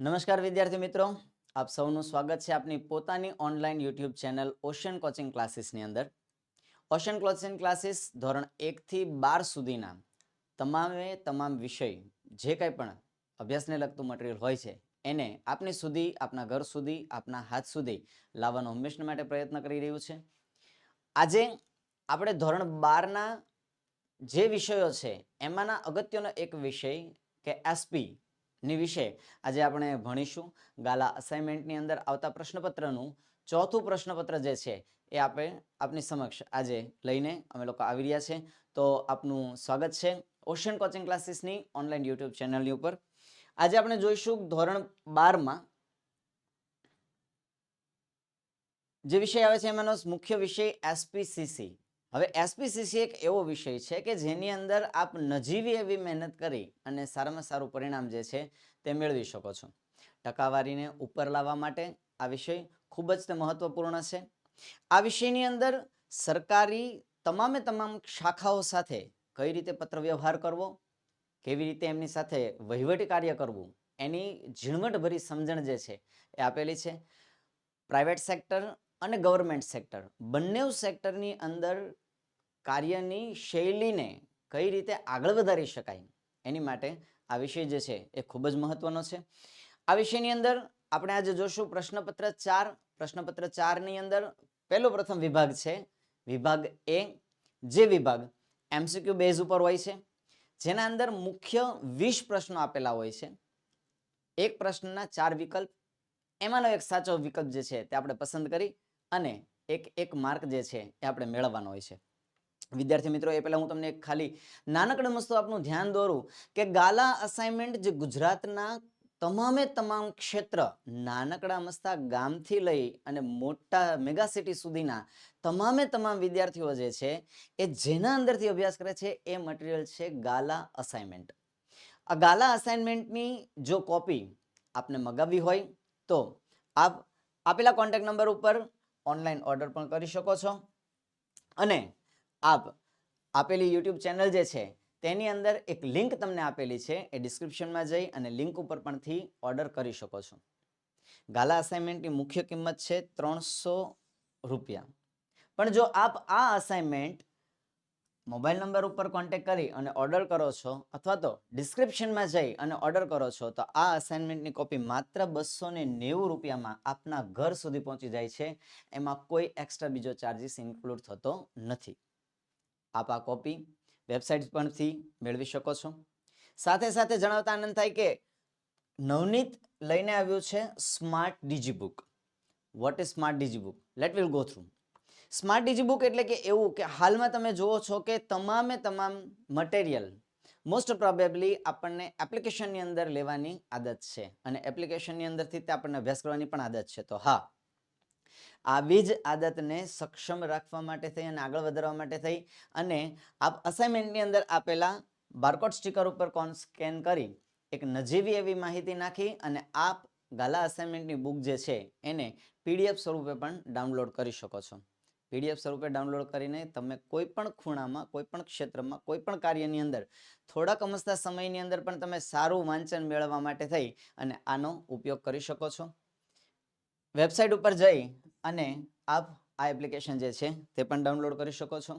નમસ્કાર વિદ્યાર્થી મિત્રો. આપ સૌનું સ્વાગત છે આપની પોતાની online YouTube channel ocean coaching ક્લાસીસની અંદર. ઓશન કોચિંગ ક્લાસીસ ધોરણ એકથી બાર સુધીના તમામે તમામ વિષય, જે કંઈ પણ અભ્યાસને લગતું મટીરિયલ હોય છે, એને આપની સુધી, આપના ઘર સુધી, આપના હાથ સુધી લાવવાનો હંમેશા માટે પ્રયત્ન કરી રહ્યું છે. આજે આપણે ધોરણ બારના જે વિષયો છે, એમાંના અગત્યનો એક વિષય કે એસપી ની વિશે આજે આપણે ભણીશું. ગાલા અસાઇનમેન્ટની અંદર આવતા પ્રશ્નપત્રનું ચોથું પ્રશ્નપત્ર જે છે એ આપણે આપની સમક્ષ આજે લઈને અમે લોકો આવી રહ્યા છે. તો આપનું સ્વાગત છે ઓશિયન કોચિંગ ક્લાસીસની ઓનલાઈન યુટ્યુબ ચેનલની ઉપર. આજે આપણે જોઈશું ધોરણ બારમાં જે વિષય આવે છે એમાંનો મુખ્ય વિષય એસપીસીસી હવે એસપીસીસી એક એવો વિષય છે કે જેની અંદર આપ નજીવી એવી મહેનત કરી અને સારામાં સારું પરિણામ જે છે તે મેળવી શકો છો. ટકાવારીને ઉપર લાવવા માટે આ વિષય ખૂબ જ તે મહત્વપૂર્ણ છે. આ વિષયની અંદર સરકારી તમામે તમામ શાખાઓ સાથે કઈ રીતે પત્ર વ્યવહાર કરવો, કેવી રીતે એમની સાથે વહીવટી કાર્ય કરવું, એની ઝીણવટભરી સમજણ જે છે એ આપેલી છે. પ્રાઇવેટ સેક્ટર અને ગવર્મેન્ટ સેક્ટર. બંને સેક્ટરની અંદર કાર્યની શૈલીને કઈ રીતે આગળ વધારી શકાય એની માટે આ વિષય જે છે એ ખૂબ જ મહત્વનો છે. આ વિષયની અંદર આપણે આજે જોશું પ્રશ્નપત્ર ચાર. પ્રશ્નપત્ર ચારની અંદર પહેલો પ્રથમ વિભાગ છે. વિભાગ એ, જે વિભાગ એમસીક્યુ બેઝ ઉપર હોય છે, જેના અંદર મુખ્ય વીસ પ્રશ્નો આપેલા હોય છે. એક પ્રશ્નના ચાર વિકલ્પ. એમાંનો એક સાચો વિકલ્પ જે છે તે આપણે પસંદ કરી. અને એક એક માર્ક જે છે એ આપણે મેળવવાનો હોય છે. વિદ્યાર્થી મિત્રો, એ પહેલાં હું તમને ખાલી નાનકડા મસ્ત આપનું ધ્યાન દોરું કે ગાલા અસાઇનમેન્ટ જે ગુજરાતના તમામે તમામ ક્ષેત્ર નાનકડા મસ્તા ગામથી લઈ અને મોટા મેગા સિટી સુધીના તમામે તમામ વિદ્યાર્થીઓ જે છે એ જેના અંદરથી અભ્યાસ કરે છે એ મટીરિયલ છે ગાલા અસાઇનમેન્ટ આ ગાલા અસાઇનમેન્ટની જો કોપી આપને મગાવવી હોય તો આપ આપેલા કોન્ટેક્ટ નંબર ઉપર ઓનલાઈન ઓર્ડર પણ કરી શકો છો. અને આપ, આપેલી યુટ્યુબ ચેનલ જે છે, તેની અંદર એક લિંક તમને આપેલી છે, એ ડિસ્ક્રિપ્શનમાં જઈ અને લિંક ઉપર પણથી ઓર્ડર કરી શકો છો. ગાલા અસાઇનમેન્ટની મુખ્ય કિંમત છે ત્રણસો રૂપિયા. પણ જો આપ આ અસાઇનમેન્ટ મોબાઈલ નંબર ઉપર કોન્ટેક્ટ કરી અને ઓર્ડર કરો છો અથવા તો ડિસ્ક્રિપ્શનમાં જઈ અને ઓર્ડર કરો છો, તો આ અસાઇનમેન્ટની કોપી માત્ર બસો ને નેવું રૂપિયામાં આપના ઘર સુધી પહોંચી જાય છે. એમાં કોઈ એક્સ્ટ્રા બીજો ચાર્જિસ ઇન્ક્લુડ થતો નથી. આપ આ કોપી વેબસાઇટ પરથી મેળવી શકો છો. સાથે સાથે જણાવતા આનંદ થાય કે નવનીત લઈને આવ્યું છે smart digi book what is smart digi book let will go through smart digi book એટલે કે એવું કે હાલમાં તમે જુઓ છો કે તમામે તમામ મટીરિયલ મોસ્ટ પ્રોબેબલી આપણને એપ્લિકેશનની અંદર લેવાની આદત છે. અને એપ્લિકેશનની અંદરથી તે આપણને અભ્યાસ કરવાની પણ આદત છે. તો હા, આવી જ આદતને સક્ષમ રાખવા માટે થઈ અને આગળ વધારવા માટે થઈ અને આપ અસાઇનમેન્ટની અંદર આપેલા બારકોડ સ્ટીકર ઉપર કોન સ્કેન કરી એક નજીવી એવી માહિતી નાખી અને આપ ગાલા અસાઇનમેન્ટની બુક જે છે એને પીડીએફ સ્વરૂપે પણ ડાઉનલોડ કરી શકો છો. પીડીએફ સ્વરૂપે ડાઉનલોડ કરીને તમે કોઈ પણ ખૂણામાં કોઈ પણ ક્ષેત્રમાં કોઈ પણ કાર્યની અંદર, થોડાક અમસ્તા સમયની અંદર પણ તમે સારું વાંચન મેળવવા માટે થઈ અને આનો ઉપયોગ કરી શકો છો. વેબસાઇટ ઉપર જઈ અને આપ આ એપ્લિકેશન જે છે તે પણ ડાઉનલોડ કરી શકો છો.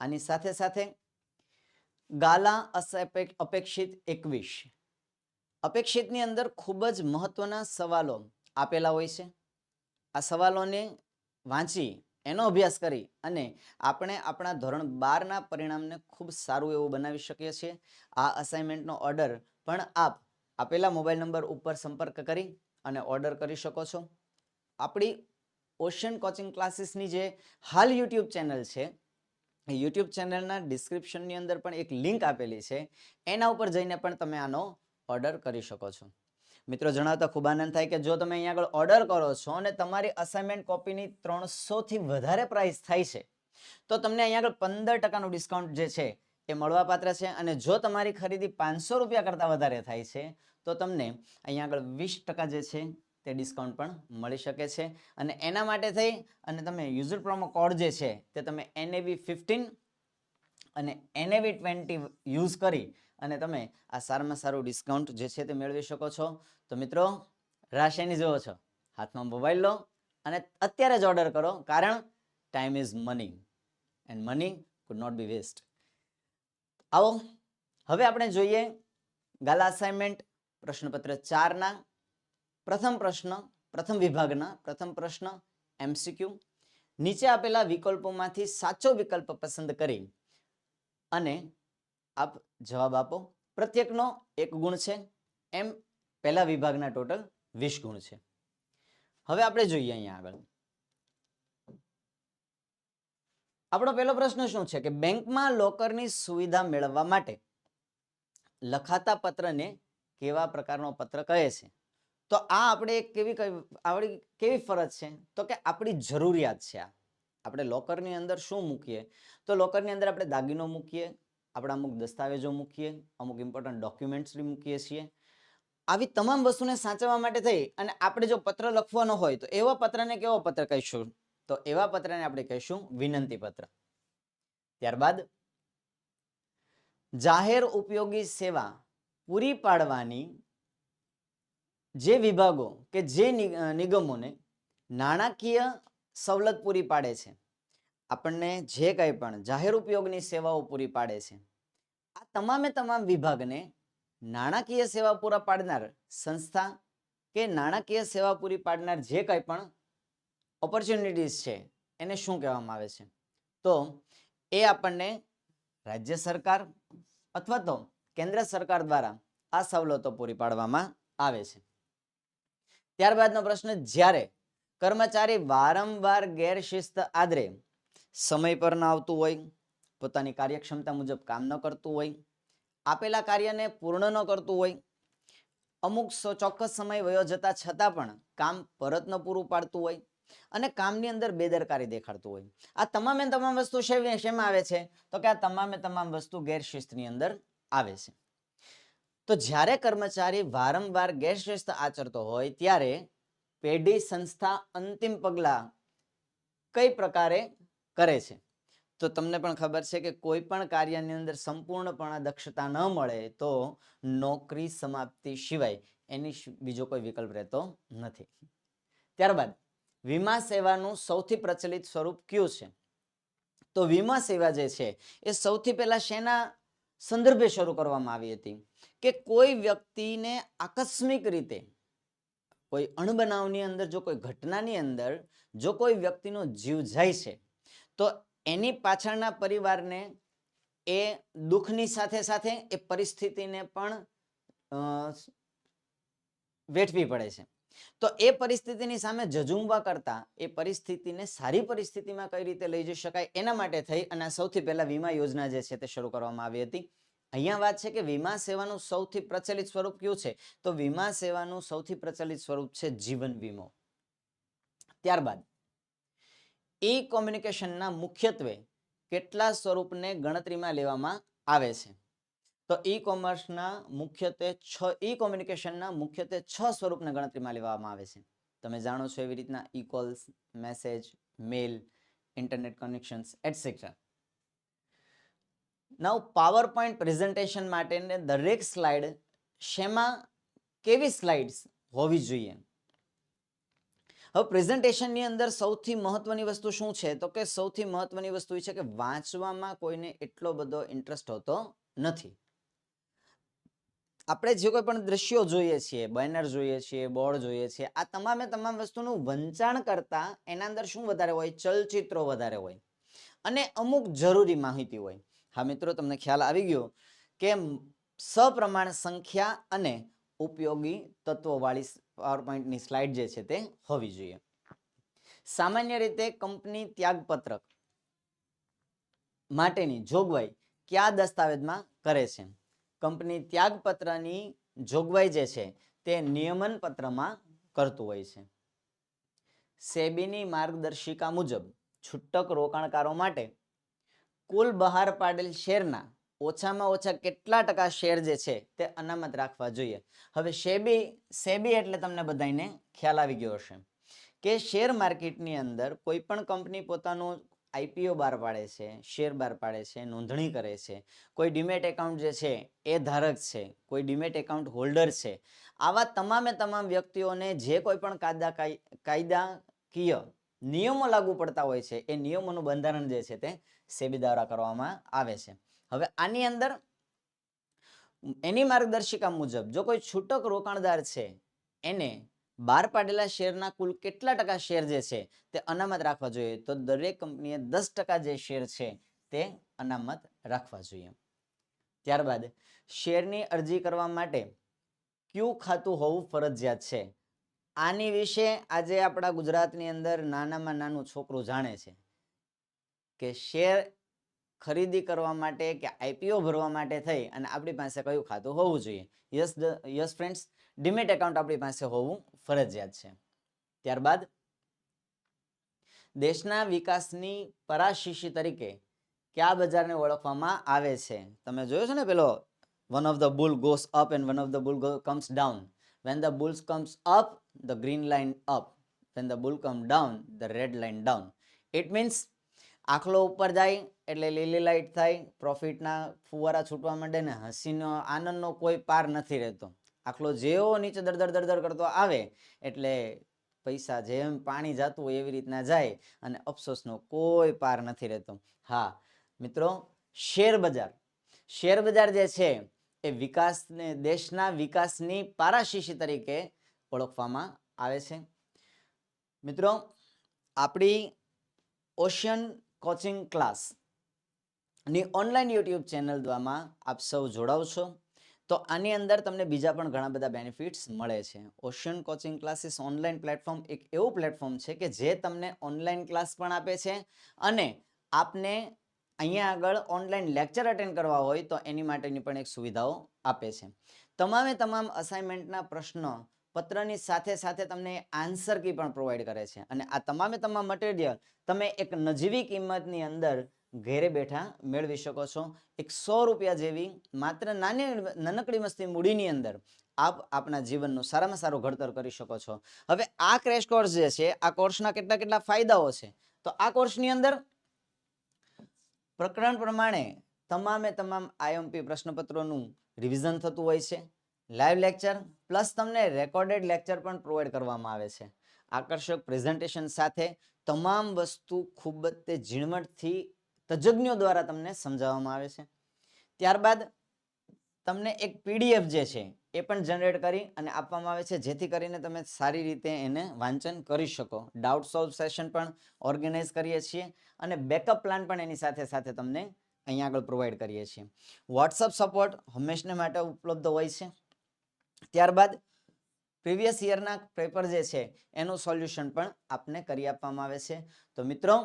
આની સાથે સાથે ગાલા અપેક્ષિત એકવીસ. અપેક્ષિતની અંદર ખૂબ જ મહત્વના સવાલો આપેલા હોય છે. આ સવાલોને વાંચી એનો અભ્યાસ કરી અને આપણે આપણા ધોરણ બારના પરિણામને ખૂબ સારું એવું બનાવી શકીએ છીએ. આ અસાઇનમેન્ટનો ઓર્ડર પણ આપ આપેલા મોબાઈલ નંબર ઉપર સંપર્ક કરી અને ઓર્ડર કરી શકો છો. આપણી ઓશિયન કોચિંગ ક્લાસીસની જે હાલ યુટ્યુબ ચેનલ છે યુટ્યુબ ચેનલના ડિસ્ક્રિપ્શનની અંદર પણ એક લિંક આપેલી છે. એના ઉપર જઈને પણ તમે આનો ઓર્ડર કરી શકો છો. મિત્રો જણાવતા ખૂબ આનંદ થાય કે જો તમે અહીંયા આગળ ઓર્ડર કરો છો અને તમારી અસાઇનમેન્ટ કોપીની ત્રણસોથી વધારે પ્રાઇસ થાય છે, તો તમને અહીંયા આગળ પંદર ટકાનું ડિસ્કાઉન્ટ જે છે એ મળવાપાત્ર છે અને જો તમારી ખરીદી પાંચસો રૂપિયા કરતાં વધારે થાય છે, તો તમને અહીંયા આગળ વીસ ટકા જે છે તે ડિસ્કાઉન્ટ પણ મળી શકે છે. અને એના માટે થઈ અને તમે યુઝર પ્રોમો કોડ જે છે તે તમે એનએવી ફિફ્ટીન અને એનએવી ટ્વેન્ટી યુઝ કરી અને તમે આ સારામાં સારું ડિસ્કાઉન્ટ જે છે તે મેળવી શકો છો. તો મિત્રો, રાશિની શેની જુઓ છો. હાથમાં મોબાઈલ લો અને અત્યારે જ ઓર્ડર કરો, કારણ time is money and money could not be waste આવો, હવે આપણે જોઈએ ગાલા અસાઇનમેન્ટ પ્રશ્નપત્ર ચારના પ્રથમ પ્રશ્ન, પ્રથમ વિભાગના પ્રથમ પ્રશ્ન એમસીક્યુ નીચે આપેલા વિકલ્પોમાંથી સાચો વિકલ્પ પસંદ કરી અને આપ જવાબ આપો. પ્રત્યેકનો એક ગુણ છે. એમ પહેલા વિભાગના ટોટલ વીસ ગુણ છે. હવે આપણે જોઈએ અહીંયા આગળ. આપણો પહેલો પ્રશ્ન શું છે કે બેંકમાં લોકરની સુવિધા મેળવવા માટે લખાતા પત્રને કેવા પ્રકારનો પત્ર કહે છે? તો આ આપણે કેવી આપણી કેવી ફરજ છે? તો કે આપણી જરૂરિયાત છે આ. આપણે લોકરની અંદર શું મૂકીએ? તો લોકરની અંદર આપણે દાગીનો મૂકીએ. આપણા અમુક દસ્તાવેજો મૂકીએ, અમુક ઇમ્પોર્ટન્ટ ડોક્યુમેન્ટ્સ મૂકીએ છીએ. આવી તમામ વસ્તુને સાચવવા માટે થઈ અને આપણે જો પત્ર લખવાનો હોય તો એવા પત્રને કેવો પત્ર કહીશું? તો એવા પત્રને આપણે કહીશું વિનંતી પત્ર. ત્યારબાદ, જાહેર ઉપયોગી સેવા પૂરી પાડવાની જે વિભાગો કે જે નિગમોને નાણાકીય સવલત પૂરી પાડે છે આપણને જે કંઈ પણ જાહેર ઉપયોગની સેવાઓ પૂરી પાડે છે, આ તમામે તમામ વિભાગને નાણાકીય સેવા પૂરા પાડનાર સંસ્થા કે નાણાકીય સેવા પૂરી પાડનાર જે કંઈ પણ ઓપોર્ચ્યુનિટીઝ છે, એને શું કહેવામાં આવે છે? તો એ આપણને રાજ્ય સરકાર અથવા તો કેન્દ્ર સરકાર દ્વારા આ સવલતો પૂરી પાડવામાં આવે છે. ત્યારબાદનો પ્રશ્ન, જ્યારે કર્મચારી વારંવાર ગેરશિસ્ત આદરે સમય પર ન આવતું હોય, પોતાની કાર્યક્ષમતા મુજબ કામ ન કરતું હોય, આપેલા કાર્યને પૂર્ણ ન કરતું હોય, અમુક ચોક્કસ સમય વયો જતા છતાં પણ કામ પરત ન પૂરું પાડતું હોય અને કામની અંદર બેદરકારી દેખાડતું હોય. આ તમામે તમામ વસ્તુ શેમાં આવે છે? તો કે આ તમામે તમામ વસ્તુ ગેરશિસ્તની અંદર આવે છે. તો જ્યારે કર્મચારી વારંવાર ગેરશિસ્ત આચરતો હોય, ત્યારે પેઢી સંસ્થા અંતિમ પગલાં કઈ પ્રકારે કરે છે. તો તમને પણ ખબર છે કે કોઈ પણ કાર્યની અંદર સંપૂર્ણપણે દક્ષતા ન મળે તો નોકરી સમાપ્તિ સિવાય એની બીજો કોઈ વિકલ્પ રહેતો નથી. ત્યારબાદ, વીમા સેવાનું સૌથી પ્રચલિત સ્વરૂપ કયું છે? તો વીમા સેવા જે છે એ સૌથી પહેલા શેના સંદર્ભે શરૂ કરવામાં આવી હતી? કે કોઈ વ્યક્તિને આકસ્મિક રીતે કોઈ અણબનાવની અંદર, જો કોઈ ઘટનાની અંદર, જો કોઈ વ્યક્તિનો જીવ જાય છે તો એની પાછળના પરિવારને એ દુઃખની સાથે સાથે એ પરિસ્થિતિને પણ વેઠવી પડે છે. તો એ પરિસ્થિતિની સામે જજુમવા કરતા એ પરિસ્થિતિને સારી પરિસ્થિતિમાં કઈ રીતે લઈ જઈ શકાય એના માટે થઈ અને સૌથી પહેલા વીમા યોજના જે છે તે શરૂ કરવામાં આવી હતી. અહીંયા વાત છે કે વીમા સેવાનું સૌથી પ્રચલિત સ્વરૂપ કયું છે? તો વીમા સેવાનું સૌથી પ્રચલિત સ્વરૂપ છે જીવન વીમો. ત્યારબાદ ઈ કોમ્યુનિકેશનના મુખ્યત્વે કેટલા સ્વરૂપને ગણતરીમાં લેવામાં આવે છે? તો ઈ કોમર્સના મુખ્યત્વે છ, ઈ કોમ્યુનિકેશનના મુખ્યત્વે છ સ્વરૂપને ગણતરીમાં લેવામાં આવે છે. તમે જાણો છો એવી રીતના ઈ calls message, mail, internet connections etcetera નવ પાવર પોઈન્ટ પ્રેઝન્ટેશન માટેને દરેક સ્લાઇડ શેમાં કેવી સ્લાઇડ્સ હોવી જોઈએ? હવે પ્રેઝન્ટેશનની અંદર સૌથી મહત્વની વસ્તુ શું છે? તો કે સૌથી મહત્વની વસ્તુ એ છે કે વાંચવામાં કોઈને એટલો બધો ઇન્ટરેસ્ટ હોતો નથી. આપણે જે કોઈ પણ દ્રશ્યો જોઈએ છીએ બેનર જોઈએ છીએ બોર્ડ જોઈએ છીએ, આ તમામે તમામ વસ્તુનું વંચાણ કરતા એના અંદર શું વધારે હોય? ચલચિત્રો વધારે હોય. અને અમુક જરૂરી માહિતી હોય. હા મિત્રો, તમને ખ્યાલ આવી ગયો કે સપ્રમાણ સંખ્યા અને ઉપયોગી તત્વોવાળી પાવર પોઈન્ટની સ્લાઇડ જે છે તે હોવી જોઈએ. સામાન્ય રીતે કંપની ત્યાગપત્રક માટેની જોગવાઈ કયા દસ્તાવેજમાં કરે છે? કંપની ત્યાગપત્રની જોગવાઈ જે છે તે નિયમન પત્રમાં કરતું હોય છે. સેબીની માર્ગદર્શિકા મુજબ છૂટક રોકાણકારો માટે કુલ બહાર પાડેલ શેરના ઓછામાં ઓછા કેટલા ટકા શેર જે છે તે અનામત રાખવા જોઈએ. હવે સેબી સેબી એટલે તમને બધાને ખ્યાલ આવી ગયો હશે કે શેર માર્કેટની અંદર કોઈ પણ કંપની પોતાનું આઈપીઓ બહાર પાડે છે શેર બહાર પાડે છે, નોંધણી કરે છે, કોઈ ડીમેટ એકાઉન્ટ જે છે એ ધારક છે, કોઈ ડીમેટ એકાઉન્ટ હોલ્ડર છે, આવા તમામે તમામ વ્યક્તિઓને જે કોઈ પણ કાયદા કાય- કાયદાકીય નિયમો લાગુ પડતા હોય છે, એ નિયમોનું બંધારણ જે છે તે સેબી દ્વારા કરવામાં આવે છે. હવે આની અંદર એની માર્ગદર્શિકા મુજબ જો કોઈ છૂટક રોકાણદાર છે, એને બહાર પાડેલા શેરના કુલ કેટલા ટકા શેર જે છે તે અનામત રાખવા જોઈએ, તો દરેક કંપનીએ દસ ટકા જે શેર છે તે અનામત રાખવા જોઈએ. ત્યારબાદ શેરની અરજી કરવા માટે ક્યુ ખાતું હોવું ફરજિયાત છે. આની વિશે આજે આપણા ગુજરાતની અંદર નાનામાં નાનું છોકરું જાણે છે કે શેર ખરીદી કરવા માટે કે આઈપીઓ ભરવા માટે થઈ અને આપણી પાસે કયું ખાતું હોવું જોઈએ? Yes yes friends, demat account આપણી પાસે હોવું ફરજિયાત છે. ત્યારબાદ, દેશના વિકાસની પરાશીશી તરીકે કયા બજારને ઓળખવામાં આવે છે? તમે જોયો છે ને પેલો one of the bull goes up and one of the bull comes down when the bulls comes up the green line up when the bull come down the red line down it means આખલો ઉપર જાય એટલે લીલી light થાય પ્રોફિટના ફુવારા છૂટવા માંડે ને હસીનો, આનંદનો કોઈ પાર નથી રહેતો. આખલો જેવો નીચે દરદર દરદર કરતો આવે એટલે પૈસા જેમ પાણી જતું હોય એવી રીતના જાય અને અફસોસનો કોઈ પાર નથી રહેતો. હા, મિત્રો, શેર બજાર. શેર બજાર જે છે એ વિકાસને, દેશના વિકાસની પારાશીશી તરીકે ઓળખવામાં આવે છે. મિત્રો, આપણી ઓશિયન કોચિંગ ક્લાસની ઓનલાઈન યુટ્યુબ ચેનલ દ્વારા આપ સૌ જોડાવ છો. તો આની અંદર તમને બીજા પણ ઘણા બધા બેનિફિટ્સ મળે છે. Ocean coaching classes online platform એક એવું પ્લેટફોર્મ છે કે જે તમને ઓનલાઈન ક્લાસ પણ આપે છે અને આપને અહીંયા આગળ ઓનલાઈન લેક્ચર અટેન્ડ કરવા હોય તો એની માટેની પણ એક સુવિધાઓ આપે છે. તમામે તમામ અસાઇનમેન્ટના પ્રશ્નો પત્રની સાથે સાથે તમને આન્સર કી પણ પ્રોવાઈડ કરે છે. અને આ તમામે તમામ મટીરિયલ તમે એક નજીવી કિંમતની અંદર ઘેરે બેઠા મેળવી શકો છો. એક સો રૂપિયા જેવી માત્ર નાની નાનકડી મસ્તી મૂડીની અંદર આપ આપના જીવનનું સારામાં સારું ઘડતર કરી શકો છો. હવે આ ક્રેશ કોર્સ જે છે, આ કોર્સના કેટલા કેટલા ફાયદાઓ છે? તો આ કોર્સની અંદર પ્રકરણ પ્રમાણે તમામે તમામ આઈએમપી પ્રશ્નપત્રોનું રિવિઝન થતું હોય છે. લાઈવ લેક્ચર પ્લસ તમને રેકોર્ડેડ લેક્ચર પણ પ્રોવાઈડ કરવામાં આવે છે. આકર્ષક પ્રેઝન્ટેશન સાથે તમામ વસ્તુ ખૂબ જ તે ઝીણવટથી તજજ્ઞો દ્વારા તમને સમજાવવામાં આવે છે. ત્યારબાદ તમને એક પીડીએફ જે છે એ પણ જનરેટ કરી અને આપવામાં આવે છે. જેથી કરીને તમે સારી રીતે એને વાંચન કરી શકો. ડાઉટ સોલ્વ સેશન પણ ઓર્ગેનાઇઝ કરીએ છીએ અને બેકઅપ પ્લાન પણ એની સાથે સાથે તમને અહીંયા આગળ પ્રોવાઈડ કરીએ છીએ. વોટ્સઅપ સપોર્ટ હંમેશને માટે ઉપલબ્ધ હોય છે. ત્યારબાદ પ્રીવિયસ યરના પેપર જે છે, એનું સોલ્યુશન પણ આપને કરી આપવામાં આવે છે. તો મિત્રો,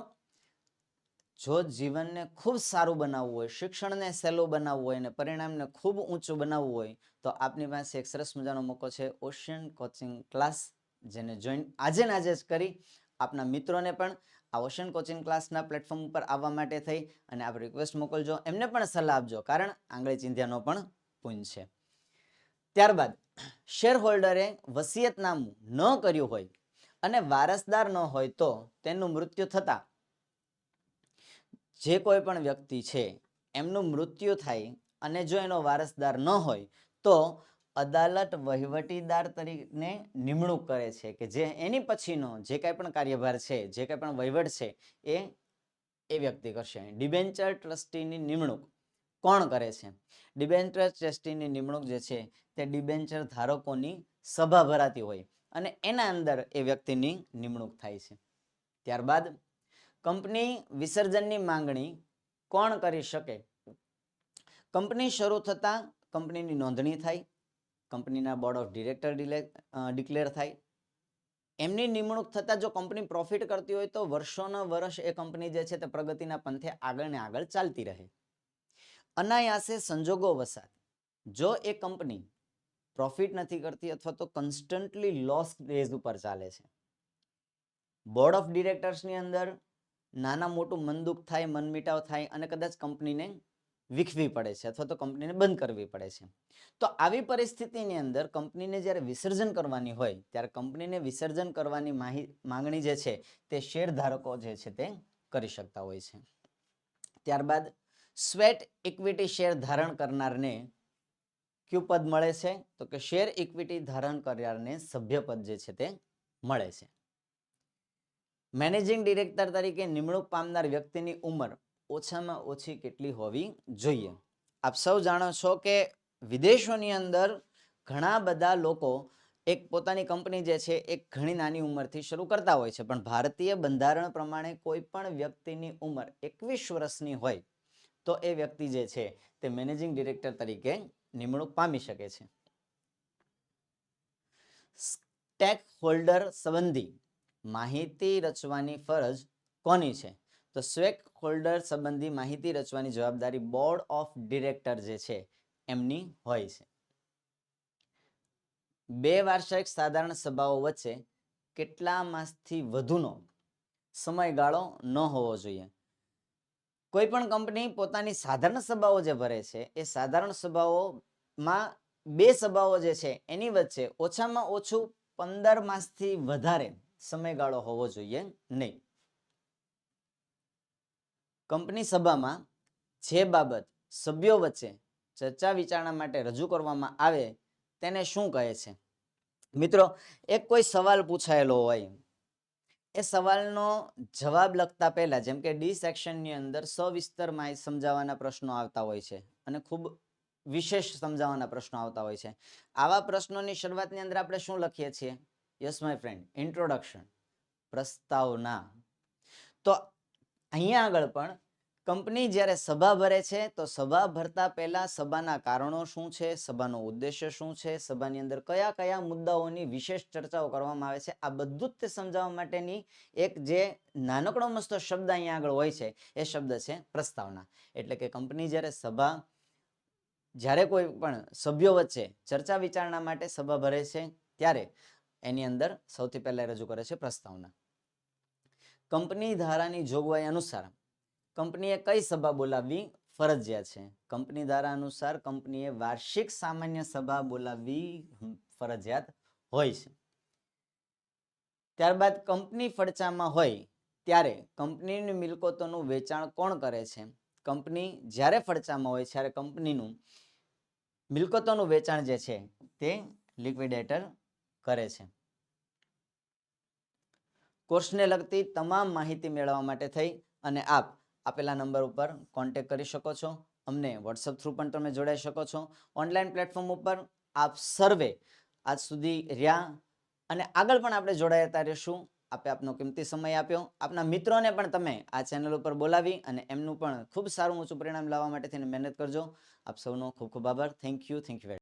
જો જીવનને ખૂબ સારું બનાવવું હોય, શિક્ષણને સહેલું બનાવવું હોય અને પરિણામને ખૂબ ઊંચું બનાવવું હોય, તો આપની પાસે એક સરસ મજાનો મોકો છે ઓશિયન કોચિંગ ક્લાસ જેને જોઈન આજે ને આજે જ કરી આપના મિત્રોને પણ આ ઓશિયન કોચિંગ ક્લાસના પ્લેટફોર્મ ઉપર આવવા માટે થઈ અને આપ રિક્વેસ્ટ મોકલજો. એમને પણ સલાહ આપજો, કારણ આંગળી ચિંધ્યાનો પણ પૂંજ છે. ત્યારબાદ શેર હોલ્ડરે વસિયતનામું ન કર્યું હોય અને વારસદાર ન હોય તો તેનું મૃત્યુ થતા જે કોઈ પણ વ્યક્તિ છે, એમનું મૃત્યુ થાય અને જો એનો વારસદાર ન હોય તો અદાલત વહીવટીદાર તરીકે નિમણૂક કરે છે કે જે એની પછીનો જે કાંઈ પણ કાર્યભાર છે, જે કાંઈ પણ વહીવટ છે, એ એ વ્યક્તિ કરશે. ડિબેન્ચર ટ્રસ્ટીની નિમણૂક કોણ કરે છે? ડિબેન્ચર ટ્રસ્ટીની નિમણૂક જે છે, તે ડિબેન્ચર ધારકોની સભા ભરાતી હોય અને એના અંદર એ વ્યક્તિની નિમણૂક થાય છે. ત્યારબાદ કંપની વિસર્જનની માંગણી કોણ કરી શકે? કંપની શરૂ થતાં કંપનીની નોંધણી થાય, કંપનીના બોર્ડ ઓફ ડિરેક્ટર ડિક્લેર થાય. એમની નિમણૂક થતાં જો કંપની પ્રોફિટ કરતી હોય તો વર્ષોના વર્ષ એ કંપની જે છે તે પ્રગતિના પંથે આગળ ને આગળ ચાલતી રહે. અનાયાસે સંજોગો વસાત જો એ કંપની પ્રોફિટ નથી કરતી અથવા તો કન્સ્ટન્ટલી લોસ બેઝ ઉપર ચાલે છે. બોર્ડ ઓફ ડિરેક્ટર્સની અંદર નાના મોટું મનદુખ થાય, મનમિટાવ થાય અને કદાચ કંપનીને વિખવી પડે છે અથવા તો કંપનીને બંધ કરવી પડે છે. તો આવી પરિસ્થિતિની અંદર કંપનીને જ્યારે વિસર્જન કરવાની હોય, ત્યારે કંપનીને વિસર્જન કરવાની માંગણી જે છે તે શેર ધારકો જે છે તે કરી શકતા હોય છે. ત્યારબાદ સ્વેટ ઇક્વિટી શેર ધારણ કરનારને કયું પદ મળે છે? તો કે શેર ઇક્વિટી ધારણ કરનારને સભ્યપદ જે છે તે મળે છે. મેનેજિંગ ડિરેક્ટર તરીકે નિમણૂક પામનાર વ્યક્તિની ઉંમર ઓછામાં ઓછી કેટલી હોવી જોઈએ? આપ સૌ જાણો છો કે વિદેશોની અંદર ઘણા બધા લોકો એક પોતાની કંપની જે છે એ ઘણી નાની ઉંમરથી શરૂ કરતા હોય છે. પણ ભારતીય બંધારણ પ્રમાણે કોઈ પણ વ્યક્તિની ઉંમર એકવીસ વર્ષની હોય તો એ વ્યક્તિ જે છે તે મેનેજિંગ ડિરેક્ટર તરીકે નિમણૂક પામી શકે છે. સ્ટેક હોલ્ડર સંબંધી માહિતી રચવાની ફરજ કોની છે? તો સ્વેક હોલ્ડર સંબંધી માહિતી રચવાની જવાબદારી બોર્ડ ઓફ ડિરેક્ટર જે છે એમની હોય છે. બે વાર્ષિક સાધારણ સભાઓ વચ્ચે કેટલા માસથી વધુનો સમયગાળો ન હોવો જોઈએ? કોઈ પણ કંપની પોતાની સાધારણ સભાઓ જે ભરે છે, એ સાધારણ સભાઓમાં બે સભાઓ જે છે, એની વચ્ચે ઓછામાં ઓછું પંદર માસથી વધારે સમયગાળો હોવો જોઈએ નહીં. કંપની સભામાં જે બાબત સભ્યો વચ્ચે ચર્ચા વિચારણા માટે રજૂ કરવામાં આવે, તેને શું કહે છે? મિત્રો, એક કોઈ સવાલ પૂછાયેલો હોય એ સવાલનો જવાબ લખતા પહેલાં, જેમ કે ડી સેક્શનની અંદર સવિસ્તરમાં સમજાવવાના પ્રશ્નો આવતા હોય છે અને ખૂબ વિશેષ સમજાવવાના પ્રશ્નો આવતા હોય છે. આવા પ્રશ્નોની શરૂઆતની અંદર આપણે શું લખીએ છીએ? યસ માય ફ્રેન્ડ ઇન્ટ્રોડક્શન પ્રસ્તાવના. તો અહીંયા આગળ પણ કંપની જ્યારે સભા ભરે છે, તો સભા ભરતા પહેલા સભાના કારણો શું છે? સભાનો ઉદ્દેશ્ય શું છે? સભાની અંદર કયા કયા મુદ્દાઓની વિશેષ ચર્ચાઓ કરવામાં આવે છે? આ બધું જ તે સમજાવવા માટેની એક જે નાનકડો મસ્તો શબ્દ અહીંયા આગળ હોય છે, એ શબ્દ છે પ્રસ્તાવના. એટલે કે કંપની જ્યારે સભા, જ્યારે કોઈ પણ સભ્યો વચ્ચે ચર્ચા વિચારણા માટે સભા ભરે છે, ત્યારે એની અંદર સૌથી પહેલા રજૂ કરે છે પ્રસ્તાવના. કંપની ધારાની જોગવાઈ અનુસાર કંપનીએ કઈ સભા બોલાવવી? ફરજિયાત છે. કંપની ધારા અનુસાર કંપનીએ વાર્ષિક સામાન્ય સભા બોલાવવી ફરજિયાત હોય છે. ત્યારબાદ કંપની ફડચામાં હોય ત્યારે કંપનીની મિલકતોનું વેચાણ કોણ કરે છે? કંપની જ્યારે ફડચામાં હોય ત્યારે કંપનીનું મિલકતોનું વેચાણ જે છે તે લિક્વિડેટર કરે છે. કોર્સને લગતી તમામ માહિતી મેળવવા માટે થઈ અને આપ આપેલા નંબર ઉપર કોન્ટેક કરી શકો છો. અમને વોટ્સઅપ થ્રુ પણ તમે જોડાઈ શકો છો. ઓનલાઈન પ્લેટફોર્મ ઉપર આપ સર્વે આજ સુધી રહ્યા અને આગળ પણ આપણે જોડાયેતા રહીશું. આપે આપનો કિંમતી સમય આપ્યો. આપના મિત્રોને પણ તમે આ ચેનલ ઉપર બોલાવી અને એમનું પણ ખૂબ સારું ઊંચું પરિણામ લાવવા માટે થઈને મહેનત કરજો. આપ સૌનો ખૂબ ખૂબ આભાર. Thank you thank you very